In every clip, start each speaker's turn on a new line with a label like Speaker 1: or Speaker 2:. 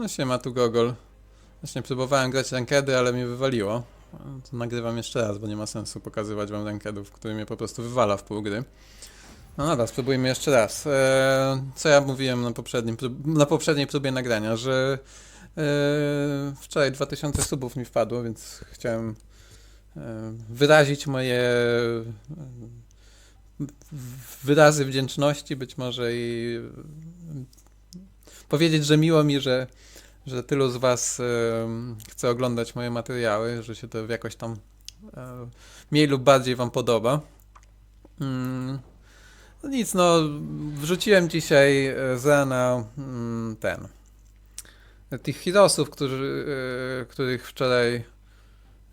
Speaker 1: No siema, tu Gogol. Właśnie próbowałem grać rankedy, ale mnie wywaliło. To nagrywam jeszcze raz, bo nie ma sensu pokazywać wam rankedów, który mnie po prostu wywala w pół gry. No dobra, spróbujmy jeszcze raz. Eee, co ja mówiłem na, poprzednim, na poprzedniej próbie nagrania, że eee, wczoraj 2000 subów mi wpadło, więc chciałem eee, wyrazić moje wyrazy wdzięczności, być może i powiedzieć, że miło mi, że, że tylu z Was chce oglądać moje materiały, że się to jakoś tam mniej lub bardziej Wam podoba. Mm, no nic, no, wrzuciłem dzisiaj e, z rana mm, ten. Tych heroesów, którzy, e, których wczoraj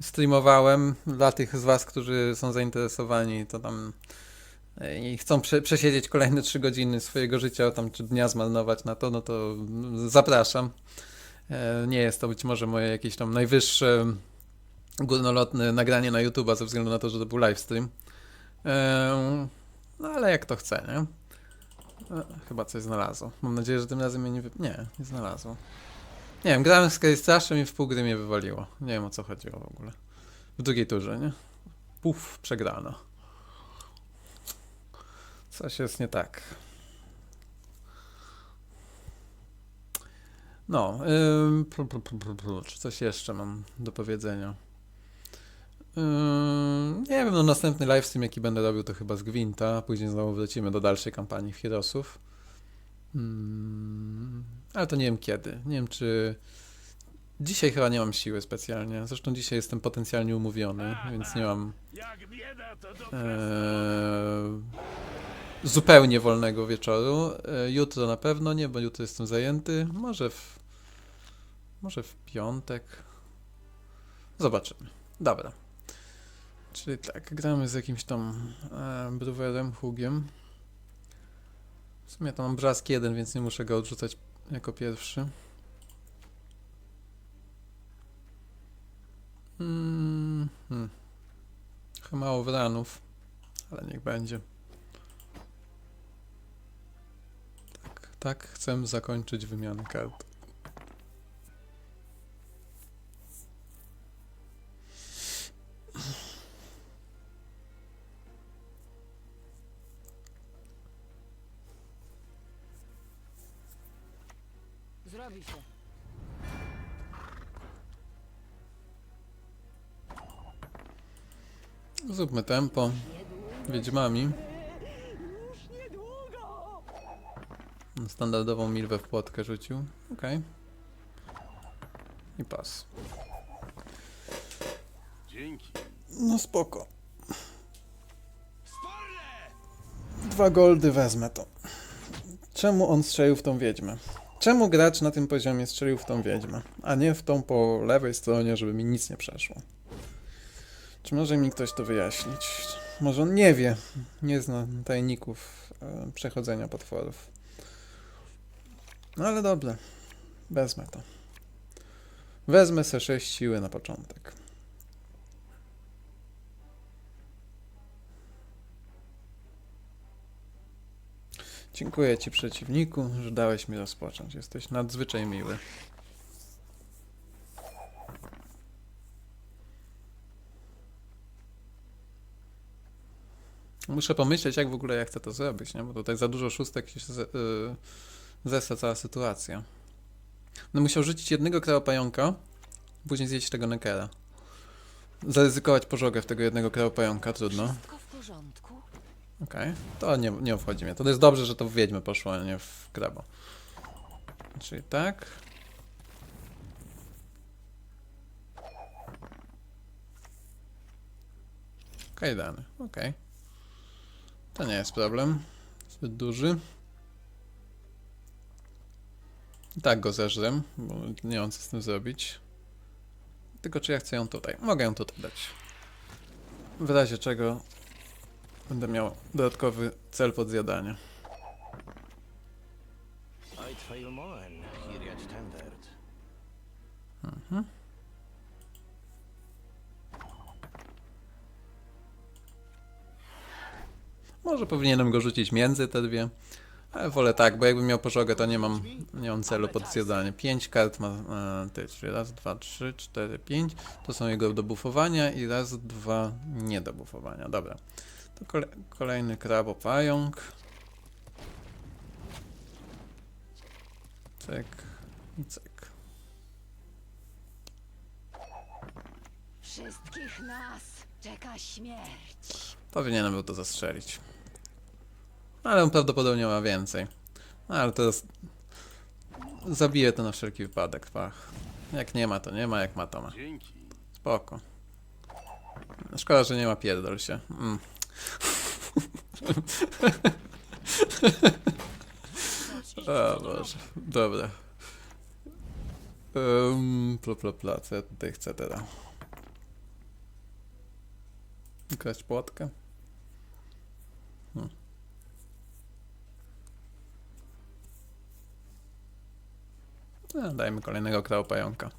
Speaker 1: streamowałem. Dla tych z Was, którzy są zainteresowani, to tam e, i chcą prze, przesiedzieć kolejne 3 godziny swojego życia, tam czy dnia zmarnować na to, no to mm, zapraszam. E, Nie jest to być może moje jakieś tam najwyższe górnolotne nagranie na YouTube'a ze względu na to, że to był livestream. E, No ale jak to chce, nie? E, Chyba coś znalazło. Mam nadzieję, że tym razem mnie nie wy... Nie, nie znalazło. Nie wiem, grałem z Sky Straszem i w pół gry mnie wywaliło. Nie wiem o co chodziło w ogóle. W drugiej turze, nie? Puf, przegrano. Coś jest nie tak. No, ym, pru, pru, pru, pru, czy coś jeszcze mam do powiedzenia? Ym, nie wiem, no następny livestream jaki będę robił to chyba z Gwinta, później znowu wrócimy do dalszej kampanii w Heroesów. Ym, ale to nie wiem kiedy, nie wiem czy... Dzisiaj chyba nie mam siły specjalnie, zresztą dzisiaj jestem potencjalnie umówiony, więc nie mam Eee, zupełnie wolnego wieczoru. E, jutro na pewno nie, bo jutro jestem zajęty. Może w, może w piątek. Zobaczymy. Dobra. Czyli tak, gramy z jakimś tam e, Brewerem, Hugiem. W sumie to mam brzask jeden, więc nie muszę go odrzucać jako pierwszy. Mm, hmm. Chyba mało wranów, ale niech będzie. Tak, chcę zakończyć wymianę kart.
Speaker 2: Zrobi się.
Speaker 1: Zróbmy tempo. Wiedźmami. Standardową milwę w płotkę rzucił. Okej. I pas.
Speaker 3: Dzięki.
Speaker 1: No spoko. Dwa goldy wezmę to. Czemu on strzelił w tą wiedźmę? Czemu gracz na tym poziomie strzelił w tą wiedźmę, a nie w tą po lewej stronie, żeby mi nic nie przeszło? Czy może mi ktoś to wyjaśnić? Może on nie wie, nie zna tajników e, przechodzenia potworów. No ale dobrze, wezmę to. Wezmę se 6 siły na początek. Dziękuję Ci, przeciwniku, że dałeś mi rozpocząć. Jesteś nadzwyczaj miły. Muszę pomyśleć, jak w ogóle ja chcę to zrobić, nie? bo tutaj za dużo szóstek się yy, zesra cała sytuacja. No musiał rzucić jednego krałopająka, później zjeść tego nekera. Zaryzykować pożogę w tego jednego krałopająka, trudno.
Speaker 2: Wszystko w porządku?
Speaker 1: Okej, to nie, nie obchodzi mnie. To jest dobrze, że to w wiedźmę poszło, a nie w krabo. Czyli tak. Kajdany, okej. To nie jest problem. Zbyt duży. Tak go zeżrem, bo nie mam co z tym zrobić. Tylko czy ja chcę ją tutaj? Mogę ją tutaj dać. W razie czego Będę miał dodatkowy cel pod zjadanie.
Speaker 3: Oj, twoją moen, Hiriat Standard.
Speaker 1: Może powinienem go rzucić między te dwie, Ale wolę tak, bo jakbym miał pożogę, to nie mam, nie mam celu pod zjadanie. 5 kart ma e, ty, czyli raz, dwa, trzy, cztery, pięć. To są jego do bufowania i raz, dwa nie do bufowania. Dobra. To kole, kolejny krabopająk. Cyk i cyk.
Speaker 2: Wszystkich nas czeka śmierć.
Speaker 1: Powinienem był to zastrzelić. Ale on prawdopodobnie ma więcej. No ale teraz zabiję to na wszelki wypadek, pach. Jak nie ma, to nie ma, jak ma, to ma.
Speaker 4: Dzięki.
Speaker 1: Spoko. Szkoda, że nie ma pierdol się. Mm. o Boże, dobra. Um, pla, pla, pla, co ja tutaj chcę teraz? Ukraść płotkę? No, dajmy kolejnego krałpająka.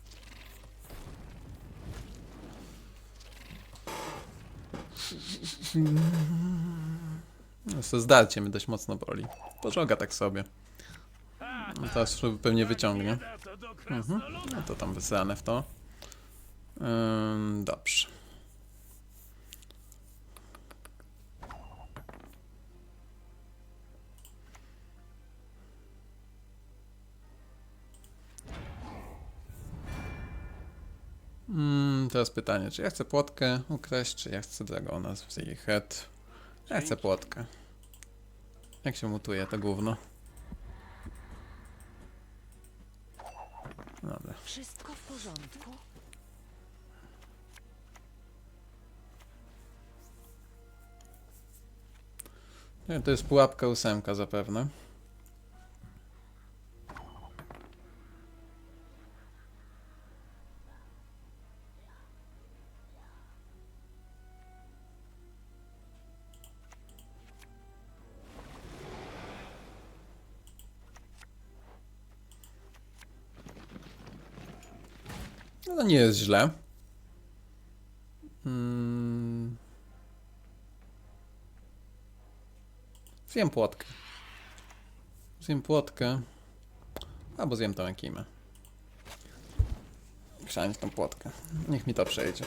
Speaker 1: No, to zdarcie mnie dość mocno boli. Pożoga tak sobie. No teraz pewnie wyciągnie. Mhm. No to tam wysrane w to. Ym, dobrze. Teraz pytanie, czy ja chcę płotkę ukraść, czy ja chcę dragona z jej head? Ja chcę płotkę. Jak się mutuje to gówno? Dobra.
Speaker 2: Wszystko w porządku?
Speaker 1: Nie, to jest pułapka ósemka zapewne. No to nie jest źle. Mm. Zjem płotkę. Zjem płotkę. Albo zjem tą ekimę. Chrzanić tą płotkę. Niech mi to przejdzie.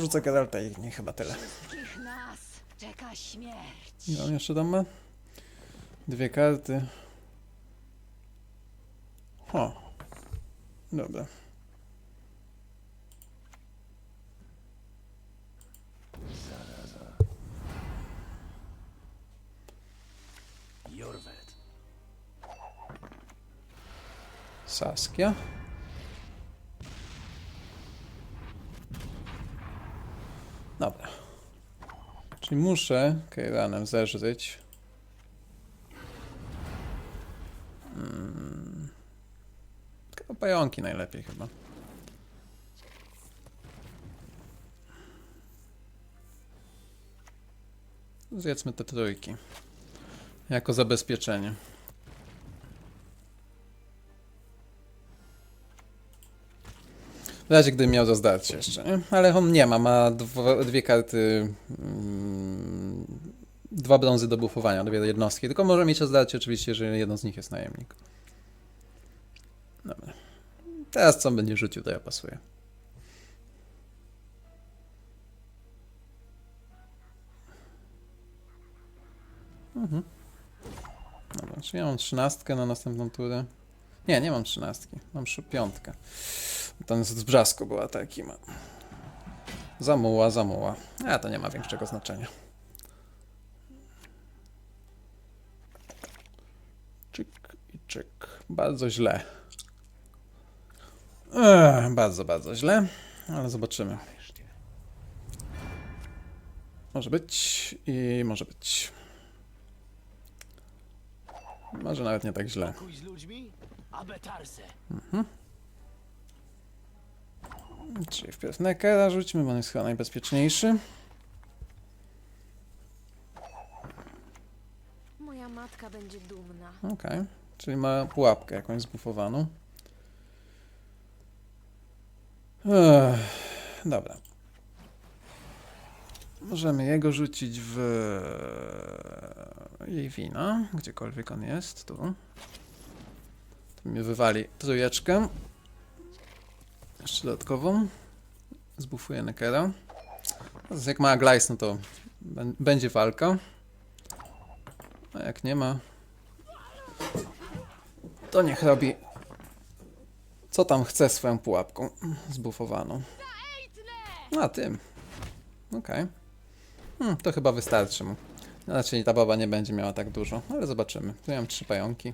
Speaker 1: Rzucę Geralta i nie chyba tyle.
Speaker 2: Wszystkich nas czeka śmierć.
Speaker 1: On jeszcze ma? Dwie karty. O. Dobra.
Speaker 4: Jorwet.
Speaker 1: Saskia. Dobra. Czyli muszę Keiranem zeżryć. Mm. Tylko pająki najlepiej chyba. Zjedzmy te trójki. Jako zabezpieczenie. W razie gdybym miał zazdać jeszcze, nie? Ale on nie ma, ma dwie karty, mm, dwa brązy do bufowania, dwie jednostki, tylko może mieć rozdarcie oczywiście, jeżeli jedną z nich jest najemnik. Teraz co będzie rzucił, to ja pasuję. Mhm. Dobra, czyli ja mam trzynastkę na następną turę. Nie, nie mam trzynastki, mam piątkę. Ten z brzasku była taki. Zamuła, zamuła. A to nie ma większego znaczenia. Czyk i czyk. Bardzo źle. Ech, bardzo, bardzo źle. Ale zobaczymy. Może być i może być. Może nawet nie tak źle.
Speaker 4: Kuj z ludźmi? Abetarse.
Speaker 1: Czyli wpierw Nekera rzućmy, bo on jest chyba najbezpieczniejszy.
Speaker 2: Moja matka będzie dumna.
Speaker 1: Okej. Czyli ma pułapkę jakąś zbufowaną. Ech, dobra. Możemy jego rzucić w jej wina, gdziekolwiek on jest, tu. Tu mi wywali trójeczkę. Jeszcze dodatkową. Zbufuję Nekera. Jak ma Glaiss, no to bę- będzie walka. A jak nie ma, to niech robi co tam chce swoją pułapką zbufowaną. A tym. Okej. Hmm, to chyba wystarczy mu. Raczej ta baba nie będzie miała tak dużo, ale zobaczymy. Tu mam trzy pająki.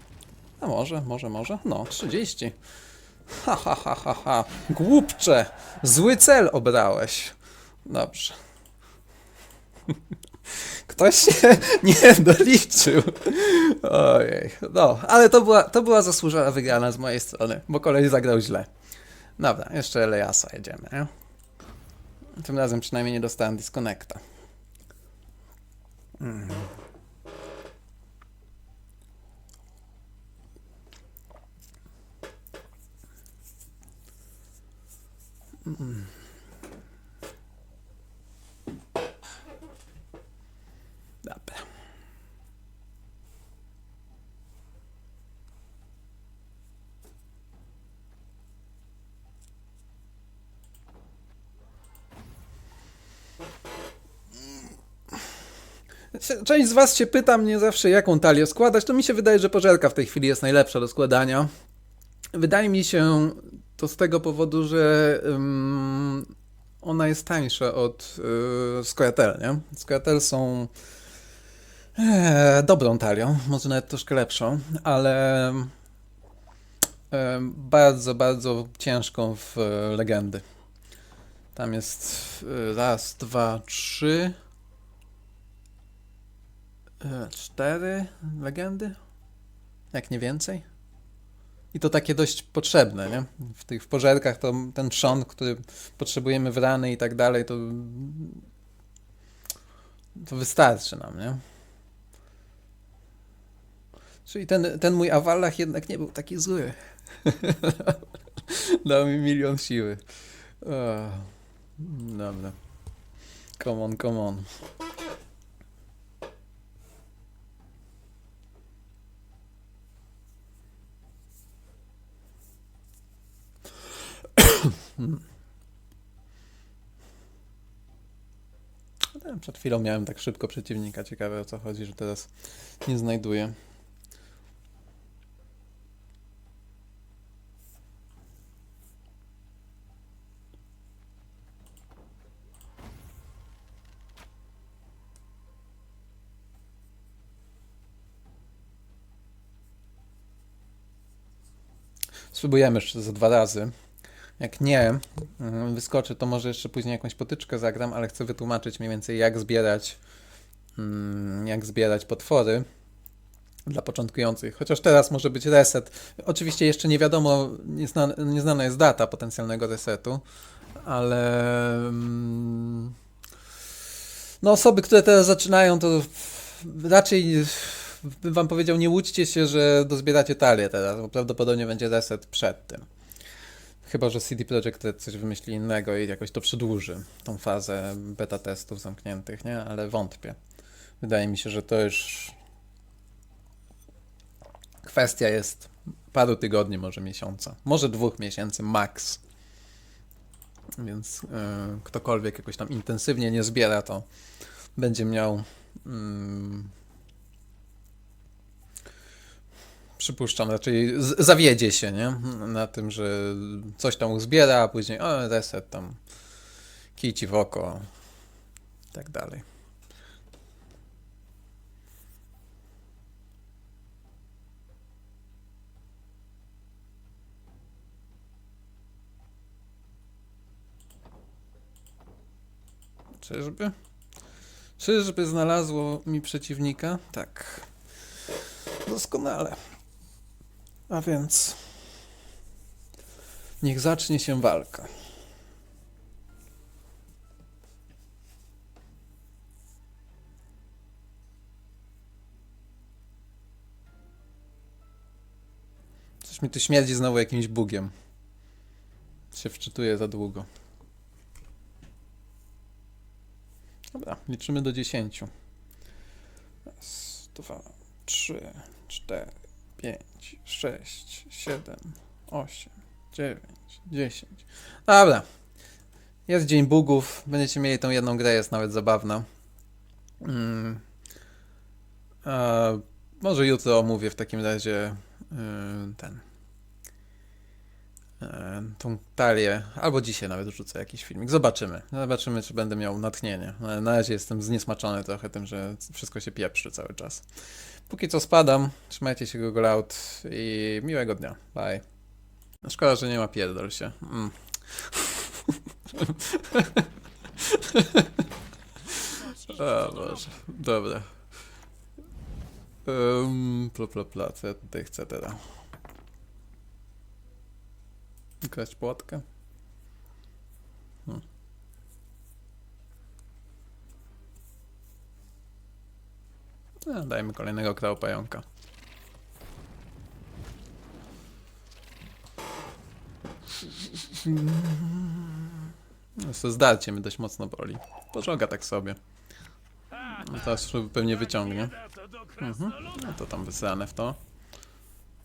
Speaker 1: A może, może, może? No, 30. Ha, ha, ha, ha, ha. Głupcze! Zły cel obrałeś. Dobrze. Ktoś się nie doliczył. Ojej. No, ale to była, to była zasłużona wygrana z mojej strony, bo kolej zagrał źle. Dobra, jeszcze Eliasa jedziemy, nie? Tym razem przynajmniej nie dostałem disconnecta. Mm. Mm. Dobra. Część z Was się pyta mnie zawsze, jaką talię składać. To mi się wydaje, że pożerka w tej chwili jest najlepsza do składania. Wydaje mi się to z tego powodu, że ym, ona jest tańsza od yy, Squirtle, nie? Squirtle są e, dobrą talią, może nawet troszkę lepszą, ale e, bardzo, bardzo ciężką w e, legendy. Tam jest e, raz, dwa, trzy, cztery legendy, jak nie więcej. I to takie dość potrzebne, nie? W tych w pożerkach to ten trzon, który potrzebujemy w rany i tak dalej, to to wystarczy nam, nie? Czyli ten, ten mój Awallach jednak nie był taki zły. Dał mi milion siły. O, dobra. Come on, come on. Przed chwilą miałem tak szybko przeciwnika. Ciekawe o co chodzi, że teraz nie znajduję. Spróbujemy jeszcze za dwa razy. Jak nie mm, wyskoczy, to może jeszcze później jakąś potyczkę zagram, ale chcę wytłumaczyć mniej więcej jak zbierać mm, jak zbierać potwory dla początkujących. Chociaż teraz może być reset. Oczywiście jeszcze nie wiadomo, nieznana, jest data potencjalnego resetu, ale mm, no osoby, które teraz zaczynają, to raczej bym wam powiedział, nie łudźcie się, że dozbieracie talię teraz, bo prawdopodobnie będzie reset przed tym. Chyba, że CD Projekt coś wymyśli innego i jakoś to przedłuży, tą fazę beta testów zamkniętych, nie? Ale wątpię. Wydaje mi się, że to już kwestia jest paru tygodni, może miesiąca, może dwóch miesięcy max. Więc yy, ktokolwiek jakoś tam intensywnie nie zbiera, to będzie miał. mm, przypuszczam, raczej zawiedzie się, nie? Na tym, że coś tam uzbiera, a później o, reset tam, kij ci w oko i tak dalej. Czyżby? Czyżby znalazło mi przeciwnika? Tak. Doskonale. A więc niech zacznie się walka. Coś mi tu śmierdzi znowu jakimś bugiem. Się wczytuję za długo. Dobra, Liczymy do 10. Raz, dwa, trzy, cztery, pięć, sześć, siedem, osiem, dziewięć, dziesięć. Dobra. Jest Dzień Bugów. Będziecie mieli tą jedną grę, jest nawet zabawna. Mm. A, może jutro omówię w takim razie y, ten. y, Tą talię, albo dzisiaj nawet rzucę jakiś filmik. Zobaczymy. Zobaczymy, czy będę miał natchnienie. Na, na razie jestem zniesmaczony trochę tym, że wszystko się pieprzy cały czas. Póki co spadam. Trzymajcie się Google Out i miłego dnia. Bye. No szkoda, że nie ma pierdol się. Mm. o Boże. Dobra. Um, pla, pla, pla, co ja tutaj chcę teraz? Kraść płotkę? Hmm. No, dajmy kolejnego krałpająka. No, to zdarcie mnie dość mocno boli. Pożoga tak sobie. No, teraz pewnie wyciągnie. Mhm. No to tam wysrane w to.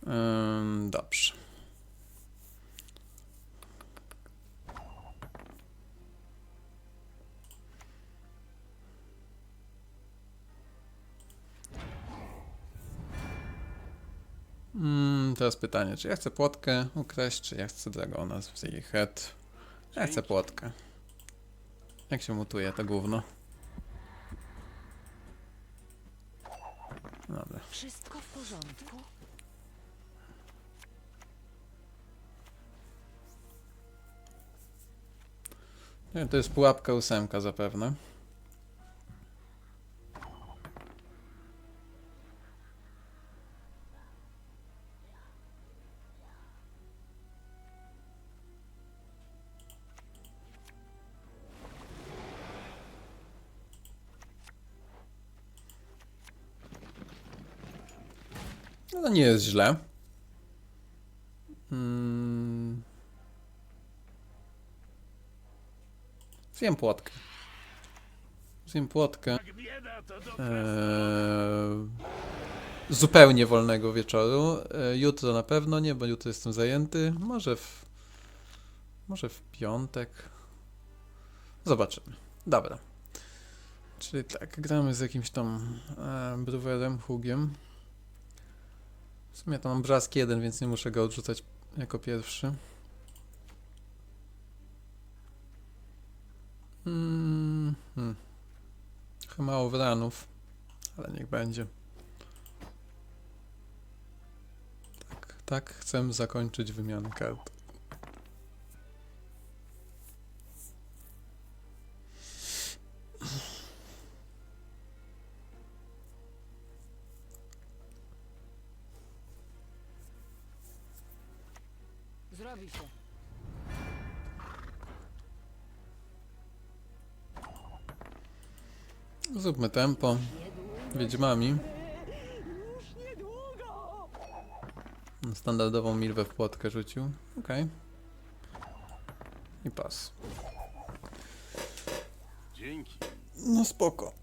Speaker 1: Ym, dobrze. Teraz pytanie, czy ja chcę płotkę ukraść, czy ja chcę dragona z jej head? Ja chcę płotkę. Jak się mutuje to gówno? Dobra.
Speaker 2: Wszystko w porządku?
Speaker 1: To jest pułapka ósemka zapewne. No to nie jest źle. Mm. Zjem płotkę. Zjem płotkę. Eee, zupełnie wolnego wieczoru. Eee, jutro na pewno nie, bo jutro jestem zajęty. Może w. Może w piątek. Zobaczymy. Dobra. Czyli tak, gramy z jakimś tam e, brewerem, hugiem. W sumie to mam brzask jeden, więc nie muszę go odrzucać jako pierwszy. Mm, hmm. Trochę mało wranów, ale niech będzie. Tak, tak chcę zakończyć wymianę kart. Tempo. Wiedźmami. Standardową milwę w płotkę rzucił. Okej. I pas.
Speaker 3: Dzięki.
Speaker 1: No spoko.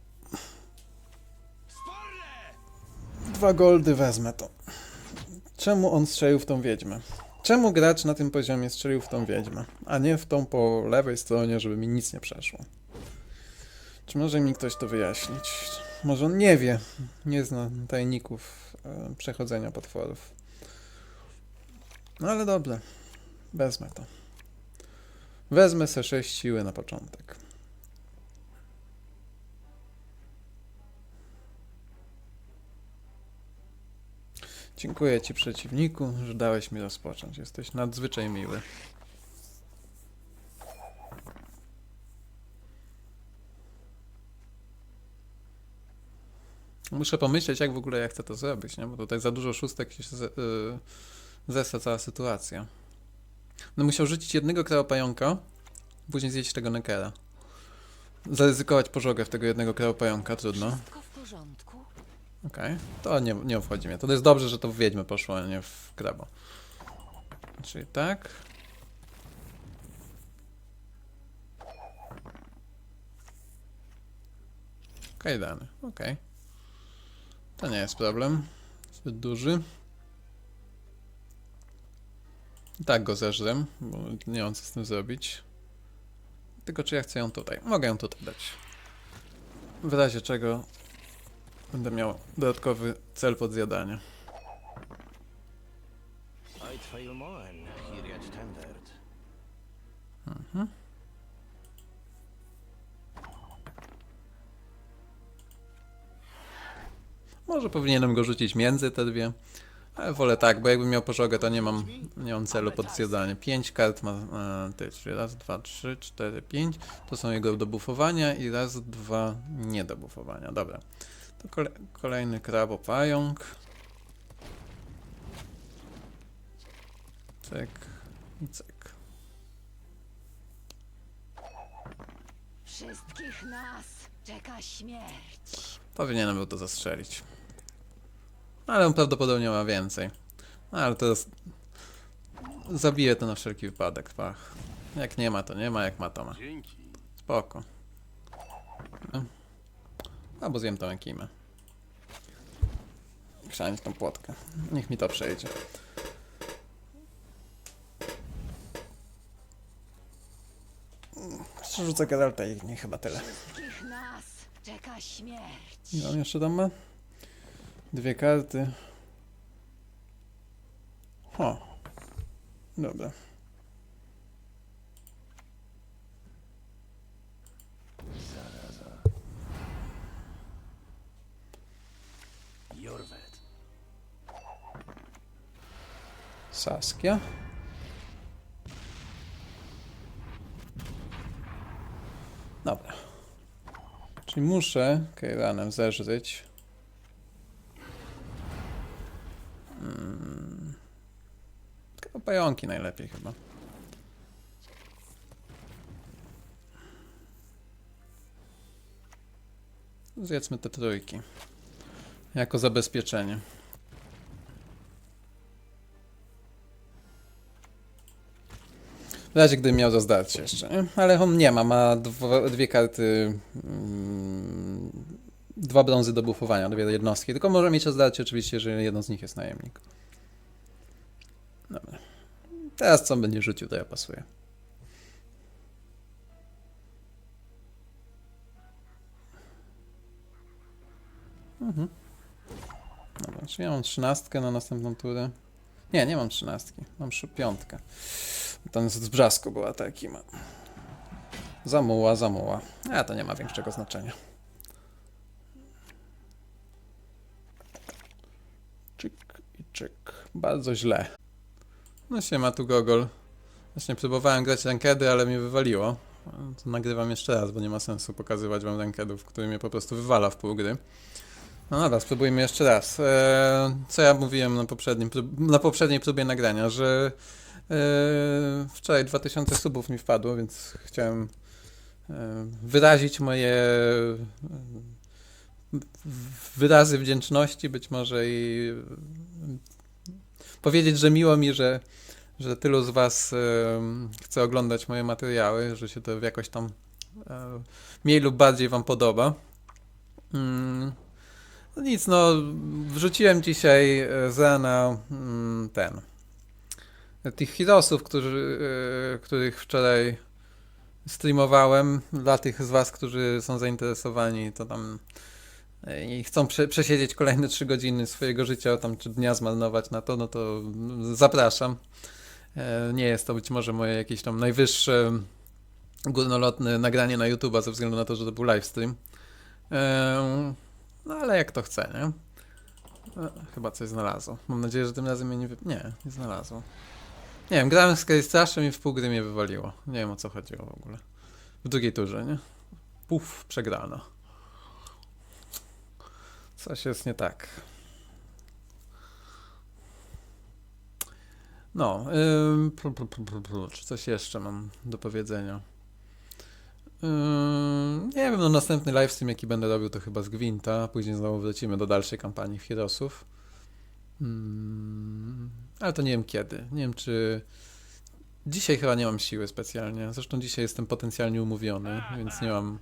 Speaker 1: Dwa goldy wezmę to. Czemu on strzelił w tą wiedźmę? Czemu gracz na tym poziomie strzelił w tą wiedźmę, a nie w tą po lewej stronie, żeby mi nic nie przeszło? Czy może mi ktoś to wyjaśnić? Może on nie wie, nie zna tajników e, przechodzenia potworów. No ale dobrze, wezmę to. Wezmę se 6 siły na początek. Dziękuję Ci, przeciwniku, że dałeś mi rozpocząć. Jesteś nadzwyczaj miły. Muszę pomyśleć, jak w ogóle ja chcę to zrobić, nie? Bo tutaj za dużo szóstek się z, yy, zesra cała sytuacja. No musiał rzucić jednego krałopająka, później zjeść tego nekera. Zaryzykować pożogę w tego jednego krałopająka, trudno.
Speaker 2: Wszystko w porządku?
Speaker 1: Okej, to nie, nie obchodzi mnie. To jest dobrze, że to w wiedźmę poszło, a nie w krabo. Czyli tak. Kajdany, okej. To nie jest problem. Zbyt duży. I tak go zeżrem, bo nie mam co z tym zrobić. Tylko czy ja chcę ją tutaj? Mogę ją tutaj dać. W razie czego będę miał dodatkowy cel pod zjadanie. Może powinienem go rzucić między te dwie. Ale wolę tak, bo jakbym miał pożogę, to nie mam, nie mam celu pod zjadanie. 5 kart ma e, ty, czyli raz, dwa, trzy, cztery, pięć. To są jego do bufowania i raz, dwa nie do bufowania. Dobra. To kole, kolejny krabopająk. Cyk i cyk.
Speaker 2: Wszystkich nas czeka śmierć.
Speaker 1: Powinienem był to zastrzelić. Ale on prawdopodobnie ma więcej. No, ale to jest... Zabiję to na wszelki wypadek, pach. Jak nie ma, to nie ma, jak ma, to ma.
Speaker 5: Dzięki.
Speaker 1: Spoko. No. Albo zjem tą ekimę. Chrzanić tą płotkę. Niech mi to przejdzie. Rzucę Geralta i nie chyba tyle.
Speaker 2: Wszystkich nas czeka śmierć.
Speaker 1: Jeszcze tam ma? Dwie karty. Ho. Dobra.
Speaker 3: Jorvet.
Speaker 1: Saskia. Dobra. Czyli muszę Kejranem zeżryć. Hmm. Tylko pająki najlepiej chyba. Zjedzmy te trójki. Jako zabezpieczenie. W razie gdybym miał za zdarcie jeszcze, nie? Ale on nie ma, ma dwa, dwie karty, mm, dwa brązy do bufowania, dwie jednostki, tylko może mieć zdarcie oczywiście, jeżeli jedną z nich jest najemnik. Teraz co będzie rzucił, to ja pasuję. Mhm. Dobra, czyli ja mam trzynastkę na następną turę. Nie, nie mam trzynastki, mam piątkę. Ten z brzasku była taki. Zamuła, zamuła. A to nie ma większego znaczenia. Czyk i czyk. Bardzo źle. No się ma tu gogol. Właśnie próbowałem grać rankedy, ale mnie wywaliło. To nagrywam jeszcze raz, bo nie ma sensu pokazywać wam rankedów, który mnie po prostu wywala w pół gry. No dobra, spróbujmy jeszcze raz. Eee, co ja mówiłem na, poprzednim, na poprzedniej próbie nagrania, że Eee, wczoraj 2000 subów mi wpadło, więc chciałem eee, wyrazić moje wyrazy wdzięczności, być może i powiedzieć, że miło mi, że, że tylu z Was eee, chce oglądać moje materiały, że się to jakoś tam eee, mniej lub bardziej Wam podoba. Mm. No nic, no, wrzuciłem dzisiaj e, z rana mm, ten tych heroesów, którzy, e, których wczoraj streamowałem, dla tych z Was, którzy są zainteresowani, to tam e, i chcą prze, przesiedzieć kolejne 3 godziny swojego życia, tam czy dnia zmarnować na to, no to zapraszam. E, Nie jest to być może moje jakieś tam najwyższe górnolotne nagranie na YouTube'a ze względu na to, że to był livestream. E, No ale jak to chce, nie? E, Chyba coś znalazło. Mam nadzieję, że tym razem mnie nie wy... Nie, nie znalazło. Nie wiem, grałem z Sky Straszem i w pół gry mnie wywaliło. Nie wiem o co chodziło w ogóle. W drugiej turze, nie? Puf, przegrano. Coś jest nie tak. No, plu. czy coś jeszcze mam do powiedzenia? Ym, nie wiem, no następny livestream jaki będę robił to chyba z Gwinta, później znowu wrócimy do dalszej kampanii Heroesów. Mm, ale to nie wiem kiedy. Nie wiem czy. Dzisiaj chyba nie mam siły specjalnie. Zresztą dzisiaj jestem potencjalnie umówiony, więc nie mam